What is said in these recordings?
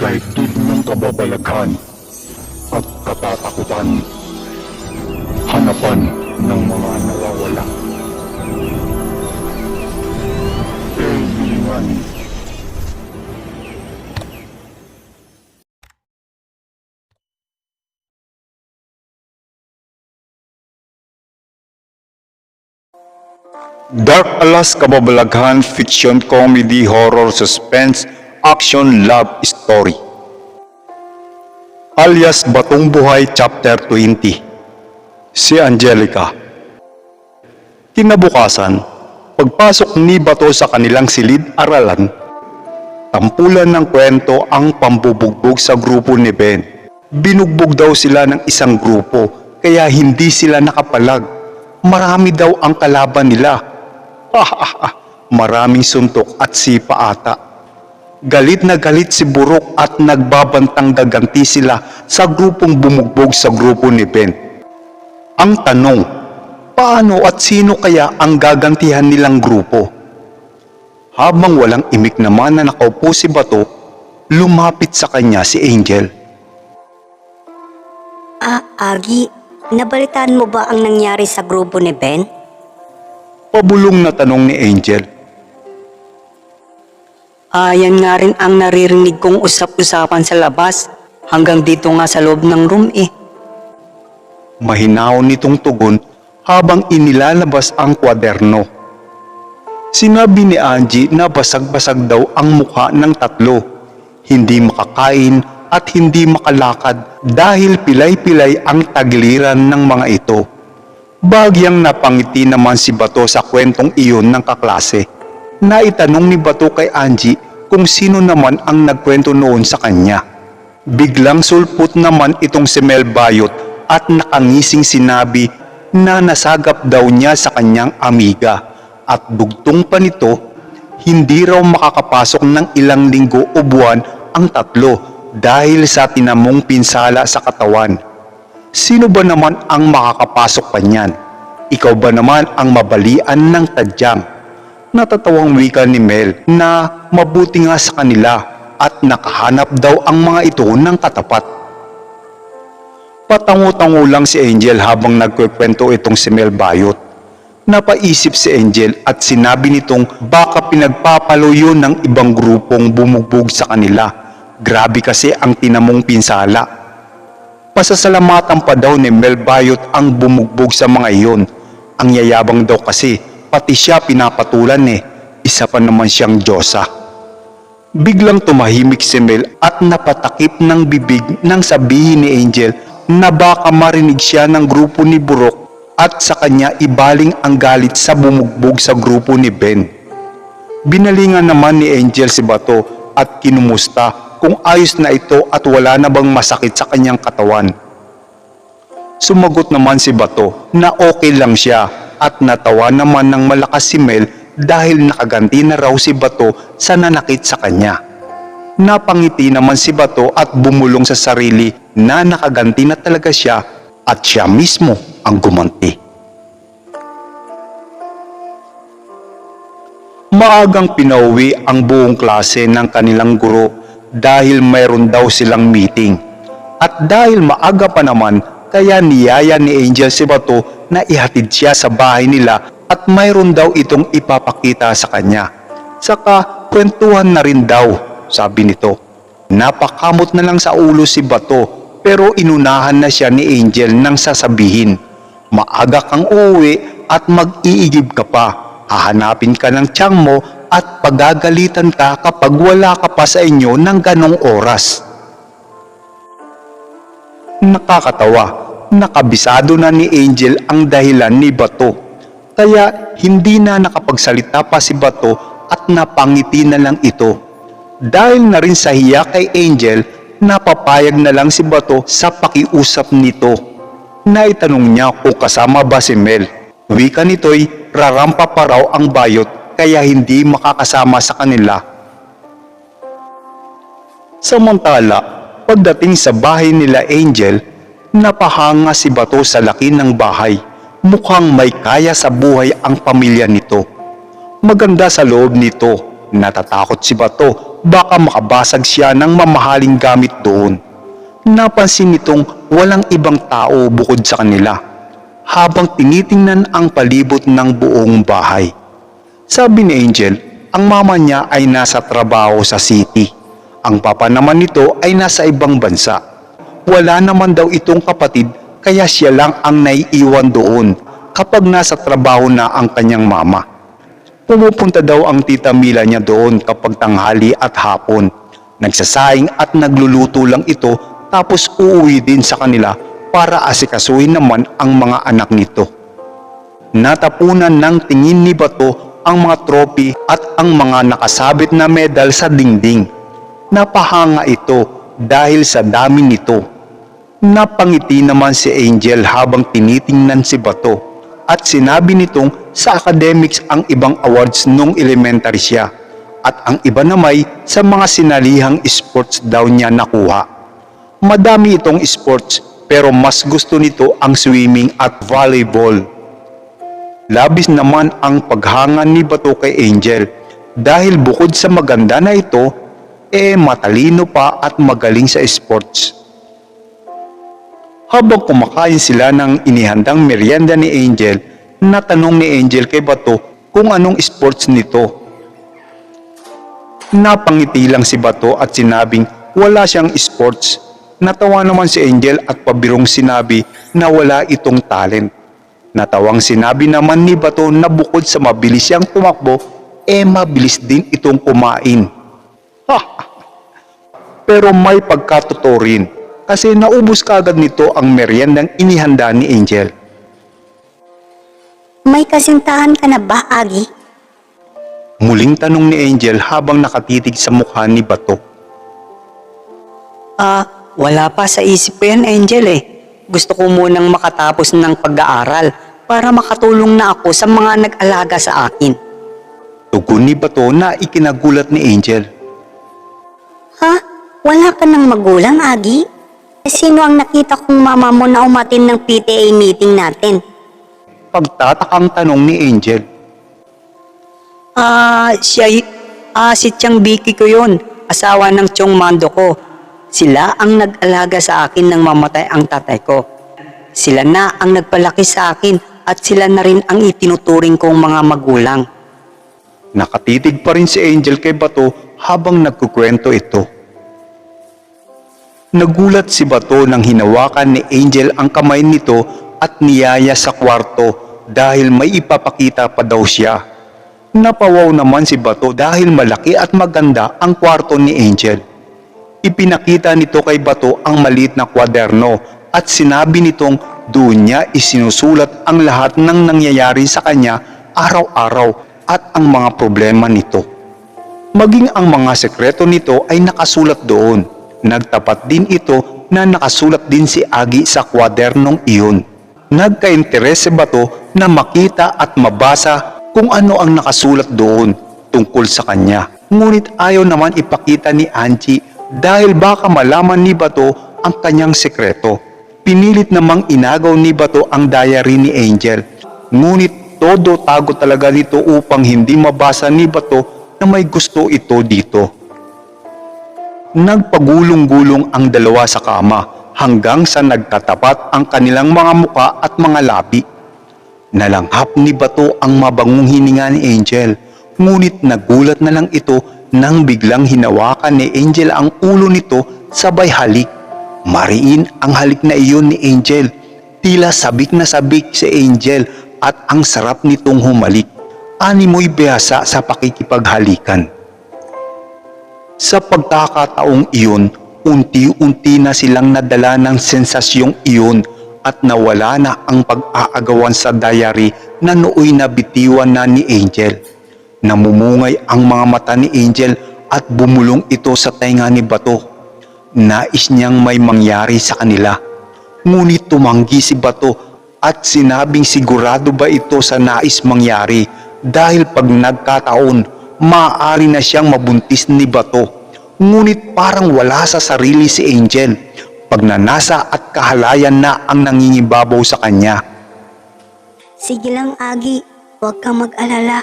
daigdig ng kababalaghan at katatakutan. Hanapan ng mga nawawala. Kailangan Dark Alas Kababalaghan Fiction Comedy Horror Suspense Action Love Story Alias Batong Buhay Chapter 20 Si Angelica Kinabukasan, pagpasok ni Bato sa kanilang silid-aralan, tampulan ng kwento ang pambubugbog sa grupo ni Ben. Binugbog daw sila ng isang grupo kaya hindi sila nakapalag. Marami daw ang kalaban nila. Maraming suntok at sipa ata. Galit na galit si Burok at nagbabantang gaganti sila sa grupong bumugbog sa grupo ni Ben. Ang tanong, paano at sino kaya ang gagantihan nilang grupo? Habang walang imik naman na nakaupo si Bato, lumapit sa kanya si Angel. Ah, Agi, nabalitaan mo ba ang nangyari sa grupo ni Ben? Pabulong na tanong ni Angel. Ayan nga rin ang naririnig kong usap-usapan sa labas. Hanggang dito nga sa loob ng room eh. Mahinaw nitong tugon habang inilalabas ang kwaderno. Sinabi ni Angie na basag-basag daw ang mukha ng tatlo. Hindi makakain at hindi makalakad dahil pilay-pilay ang tagliran ng mga ito. Bagyang napangiti naman si Bato sa kwentong iyon ng kaklase. Naitanong ni Bato kay Angie kung sino naman ang nagkwento noon sa kanya. Biglang sulpot naman itong si Mel Bayot at nakangising sinabi na nasagap daw niya sa kanyang amiga at bugtong pa nito, hindi raw makakapasok ng ilang linggo o buwan ang tatlo dahil sa tinamong pinsala sa katawan. Sino ba naman ang makakapasok pa niyan? Ikaw ba naman ang mabalian ng tadyang? Natatawang wika ni Mel na mabuti nga sa kanila at nakahanap daw ang mga ito ng katapat. Patango-tango lang si Angel habang nagkukwento itong si Mel Bayot. Napaisip si Angel at sinabi nitong baka pinagpapalo yun ng ibang grupong bumugbog sa kanila. Grabe kasi ang tinamong pinsala. Pasasalamatan pa daw ni Mel Bayot ang bumugbog sa mga iyon. Ang yayabang daw kasi, pati siya pinapatulan eh. Isa pa naman siyang Diyosa. Biglang tumahimik si Mel at napatakip ng bibig nang sabihin ni Angel na baka marinig siya ng grupo ni Burok at sa kanya ibaling ang galit sa bumugbog sa grupo ni Ben. Binalingan naman ni Angel si Bato at kinumusta kung ayos na ito at wala na bang masakit sa kanyang katawan. Sumagot naman si Bato na okay lang siya at natawa naman ng malakas si Mel dahil nakaganti na raw si Bato sa nanakit sa kanya. Napangiti naman si Bato at bumulong sa sarili na nakaganti na talaga siya at siya mismo ang gumanti. Maagang pinauwi ang buong klase ng kanilang guro dahil mayroon daw silang meeting. At dahil maaga pa naman, kaya niyaya ni Angel si Bato na ihatid siya sa bahay nila at mayroon daw itong ipapakita sa kanya. Saka kwentuhan na rin daw, sabi nito. Napakamot na lang sa ulo si Bato pero inunahan na siya ni Angel nang sasabihin. Maaga kang uuwi at mag-iigib ka pa. Hahanapin ka ng tiyang mo at pagagalitan ka kapag wala ka pa sa inyo ng ganong oras. Nakakatawa, nakabisado na ni Angel ang dahilan ni Bato. Kaya hindi na nakapagsalita pa si Bato at napangiti na lang ito. Dahil na rin sa hiya kay Angel, napapayag na lang si Bato sa pakiusap nito. Naitanong niya kung kasama ba si Mel. Wika nito'y rarampa pa raw ang bayot kaya hindi makakasama sa kanila. Samantala, pagdating sa bahay nila Angel, napahanga si Bato sa laki ng bahay. Mukhang may kaya sa buhay ang pamilya nito. Maganda sa loob nito, natatakot si Bato baka makabasag siya ng mamahaling gamit doon. Napansin nitong walang ibang tao bukod sa kanila habang tinitingnan ang palibot ng buong bahay. Sabi ni Angel, ang mama niya ay nasa trabaho sa city. Ang papa naman nito ay nasa ibang bansa. Wala naman daw itong kapatid kaya siya lang ang naiiwan doon kapag nasa trabaho na ang kanyang mama. Pumupunta daw ang tita Mila niya doon kapag tanghali at hapon. Nagsasaing at nagluluto lang ito tapos uuwi din sa kanila para asikasuhin naman ang mga anak nito. Natapunan ng tingin ni Bato ang mga trophy at ang mga nakasabit na medal sa dingding. Napahanga ito dahil sa dami nito. Napangiti naman si Angel habang tinitingnan si Bato at sinabi nitong sa academics ang ibang awards nung elementary siya at ang iba namay sa mga sinalihang sports daw niya nakuha. Madami itong sports pero mas gusto nito ang swimming at volleyball. Labis naman ang paghanga ni Bato kay Angel dahil bukod sa maganda na ito, eh matalino pa at magaling sa sports. Habang kumakain sila ng inihandang merienda ni Angel, natanong ni Angel kay Bato kung anong sports nito. Napangiti lang si Bato at sinabing wala siyang sports. Natawa naman si Angel at pabirong sinabi na wala itong talent. Natawang sinabi naman ni Bato na bukod sa mabilis siyang tumakbo, eh mabilis din itong kumain. Pero may pagkatotoo rin kasi naubos kagad nito ang meriendang inihanda ni Angel. May kasintahan ka na ba, Agi? Muling tanong ni Angel habang nakatitig sa mukha ni Bato. Ah, wala pa sa isip ko yan, Angel eh. Gusto ko munang makatapos ng pag-aaral para makatulong na ako sa mga nag-alaga sa akin. Tugon ni Bato na ikinagulat ni Angel. Ha? Wala ka ng magulang, Agi? Eh, Sino ang nakita kong mama mo na umatin ng PTA meeting natin? Pagtatakang tanong ni Angel. Ah, siya, ah, si Tiang Vicky ko yun, asawa ng Chong Mando ko. Sila ang nag-alaga sa akin nang mamatay ang tatay ko. Sila na ang nagpalaki sa akin at sila na rin ang itinuturing kong mga magulang. Nakatitig pa rin si Angel kay Bato habang nagkukwento ito. Nagulat si Bato nang hinawakan ni Angel ang kamay nito at niyaya sa kwarto dahil may ipapakita pa daw siya. Napawaw naman si Bato dahil malaki at maganda ang kwarto ni Angel. Ipinakita nito kay Bato ang maliit na kwaderno at sinabi nitong doon niya isinusulat ang lahat ng nangyayari sa kanya araw-araw at ang mga problema nito. Maging ang mga sekreto nito ay nakasulat doon. Nagtapat din ito na nakasulat din si Agi sa kwadernong iyon. Nagka-interes si Bato na makita at mabasa kung ano ang nakasulat doon tungkol sa kanya. Ngunit ayaw naman ipakita ni Angie dahil baka malaman ni Bato ang kanyang sekreto. Pinilit namang inagaw ni Bato ang diary ni Angel. Ngunit todo tago talaga nito upang hindi mabasa ni Bato na may gusto ito dito. Nagpagulong-gulong ang dalawa sa kama hanggang sa nagkatapat ang kanilang mga muka at mga labi. Nalanghap ni Bato ang mabangong hininga ni Angel, ngunit nagulat na lang ito nang biglang hinawakan ni Angel ang ulo nito sabay halik. Mariin ang halik na iyon ni Angel. Tila sabik na sabik si Angel at ang sarap nitong humalik. Animoy biyasa sa pakikipaghalikan. Sa pagkakataong iyon, unti-unti na silang nadala ng sensasyong iyon at nawala na ang pag-aagawan sa diary na nooy nabitiwan na ni Angel. Namumungay ang mga mata ni Angel at bumulong ito sa tainga ni Bato. Nais niyang may mangyari sa kanila. Ngunit tumanggi si Bato at sinabing sigurado ba ito sa nais mangyari dahil pag nagkataon, maaari na siyang mabuntis ni Bato. Ngunit parang wala sa sarili si Angel. Pagnanasa at kahalayan na ang nangingibabaw sa kanya. Sige lang, Agi. Huwag kang mag-alala.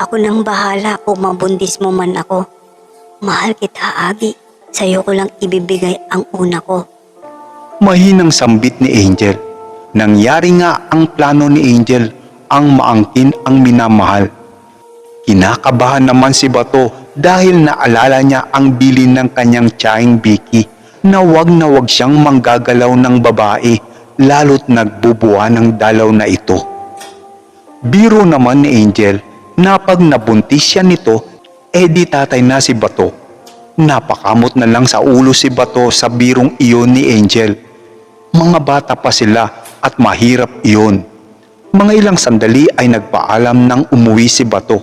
Ako nang bahala kung mabundis mo man ako. Mahal kita, Agi. Sa'yo ko lang ibibigay ang una ko. Mahinang sambit ni Angel. Nangyari nga ang plano ni Angel ang maangkin ang minamahal. Kinakabahan naman si Bato dahil naalala niya ang bilin ng kanyang tiyahing Vicky na wag na wag siyang manggagalaw ng babae lalo't nagbubuha ng dalaw na ito. Biro naman ni Angel na pag nabuntis siya nito, eh di tatay na si Bato. Napakamot na lang sa ulo si Bato sa birong iyon ni Angel. Mga bata pa sila at mahirap iyon. Mga ilang sandali ay nagpaalam nang umuwi si Bato.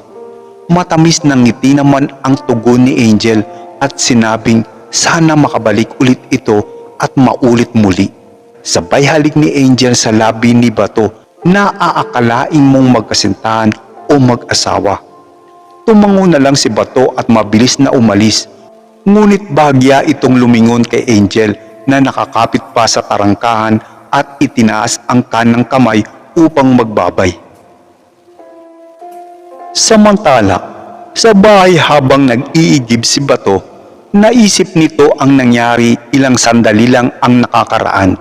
Matamis ng ngiti naman ang tugon ni Angel at sinabing sana makabalik ulit ito at maulit muli. Sabay halik ni Angel sa labi ni Bato na aakalain mong magkasintahan o mag-asawa. Tumango na lang si Bato at mabilis na umalis. Ngunit bahagya itong lumingon kay Angel na nakakapit pa sa tarangkahan at itinaas ang kanang kamay upang magbabay. Samantala, sa bahay habang nag-iigib si Bato, naisip nito ang nangyari ilang sandali lang ang nakakaraan.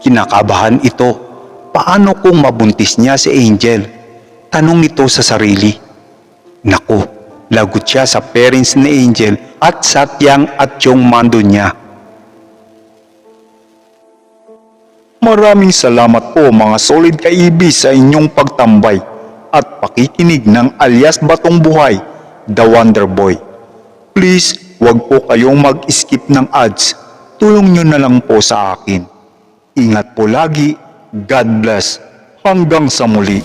Kinakabahan ito, paano kung mabuntis niya si Angel? Tanong nito sa sarili. Naku, lagot siya sa parents ni Angel at sa tiyang at yung mando niya. Maraming salamat po mga solid kaibis sa inyong pagtambay at pakikinig ng alias Batong Buhay, The Wonder Boy. Please, wag po kayong mag-skip ng ads. Tulong nyo na lang po sa akin. Ingat po lagi. God bless. Hanggang sa muli.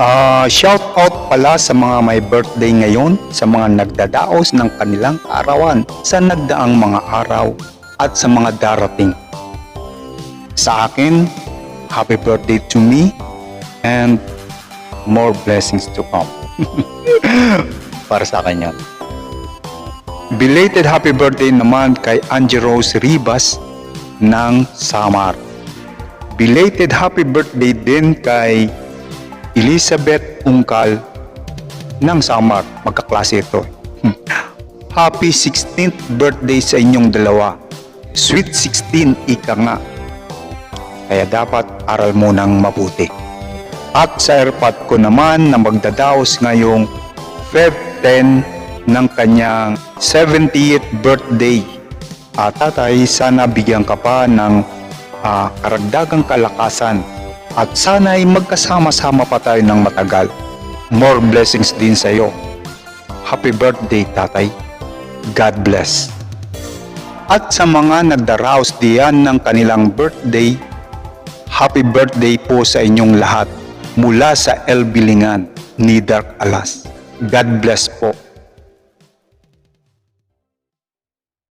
Ah, shout out pala sa mga may birthday ngayon, sa mga nagdadaos ng kanilang arawan sa nagdaang mga araw at sa mga darating. Sa akin, happy birthday to me and more blessings to come. Para sa akin yan. Belated happy birthday naman kay Angie Rose Ribas ng Samar. Belated happy birthday din kay Elizabeth Ungkal ng Samar. Magkaklase ito. Happy 16th birthday sa inyong dalawa. Sweet 16 ika nga. Kaya dapat aral mo ng mabuti. At sa airpot ko naman na magdadaos ngayong Feb 10 ng kanyang 70th birthday. At tatay, sana bigyan ka pa ng ah, karagdagang kalakasan at sana'y magkasama-sama pa tayo ng matagal. More blessings din sa iyo. Happy birthday, tatay. God bless. At sa mga nagdaraos diyan ng kanilang birthday, happy birthday po sa inyong lahat mula sa El Bilingan ni Dark Alas. God bless po.